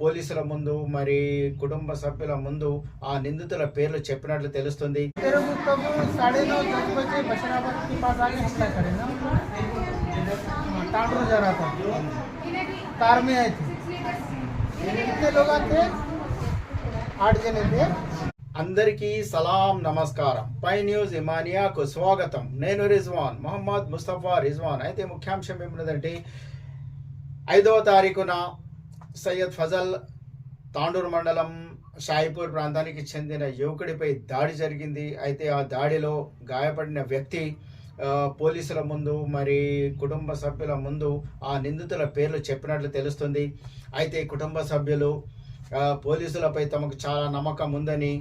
పోలీసుల ముందు మరి కుటుంబ సభ్యుల ముందు ఆ నిందితుల పేర్లు చెప్పినట్లు తెలుస్తుంది. అందరికీ సలాం నమస్కారం. పై న్యూస్ ఇమానియాకు స్వాగతం. నేను రిజ్వాన్ మహమ్మద్ ముస్తఫా రిజ్వాన్. అయితే ముఖ్యాంశం ఏమిటంటే ఐదవ తారీఖున సయ్యద్ ఫజల్ తాండూరు మండలం షాయిపూర్ ప్రాంతానికి చెందిన యువకుడిపై దాడి జరిగింది. అయితే ఆ దాడిలో గాయపడిన వ్యక్తి పోలీసుల ముందు మరి కుటుంబ సభ్యుల ముందు ఆ నిందితుల పేర్లు చెప్పినట్లు తెలుస్తుంది. అయితే కుటుంబ సభ్యులు పోలీసులపై తమకు చాలా నమ్మకం ఉందని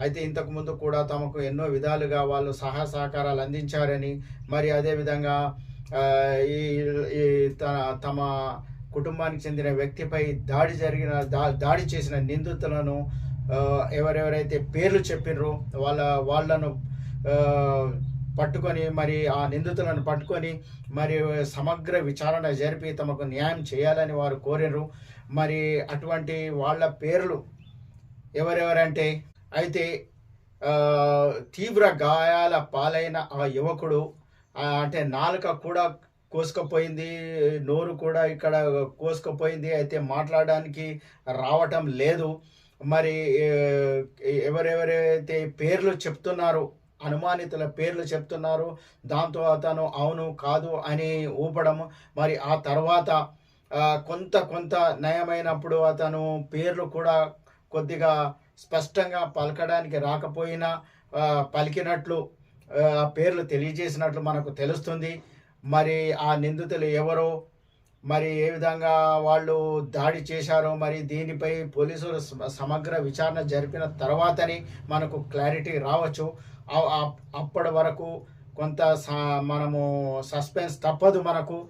అయితే ఇంతకుముందు కూడా తమకు ఎన్నో విధాలుగా వాళ్ళు సహాయ సహకారాలు అందించారని మరి అదేవిధంగా ఈ ఈ త- తమ కుటుంబానికి చెందిన వ్యక్తిపై దాడి జరిగిన దా దాడి చేసిన నిందితులను ఎవరెవరైతే పేర్లు చెప్పినరో వాళ్ళ వాళ్ళను పట్టుకొని మరి ఆ నిందితులను పట్టుకొని మరి సమగ్ర విచారణ జరిపి తమకు న్యాయం చేయాలని వారు కోరినరు. మరి అటువంటి వాళ్ళ పేర్లు ఎవరెవరంటే అయితే తీవ్ర గాయాల పాలైన ఆ యువకుడు అంటే నాలుక కూడా కోసుకుపోయింది నోరు కూడా ఇక్కడ కోసుకుపోయింది. అయితే మాట్లాడడానికి రావటం లేదు. మరి ఎవరెవరైతే పేర్లు చెప్తున్నారు అనుమానితుల పేర్లు చెప్తున్నారు దాంతో అతను అవును కాదు అని ఊపడం మరి ఆ తర్వాత కొంత కొంత నయమైనప్పుడు అతను పేర్లు కూడా కొద్దిగా స్పష్టంగా పలకడానికి రాకపోయినా పలికినట్లు ఆ పేర్లు తెలియజేసినట్లు మనకు తెలుస్తుంది. మరి ఆ నిందితులు ఎవరో మరి ఏ విధంగా వాళ్ళు దాడి చేశారో మరి దీనిపై పోలీసులు సమగ్ర విచారణ జరిపిన తర్వాతనే మనకు క్లారిటీ రావచ్చు. అప్పటి వరకు కొంత స- మనము సస్పెన్స్ తప్పదు మనకు.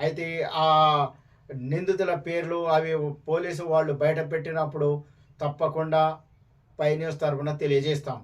అయితే ఆ నిందితుల పేర్లు అవి పోలీసు వాళ్ళు బయట పెట్టినప్పుడు తప్పకుండా పై న్యూస్ తరఫున తెలియజేస్తాం.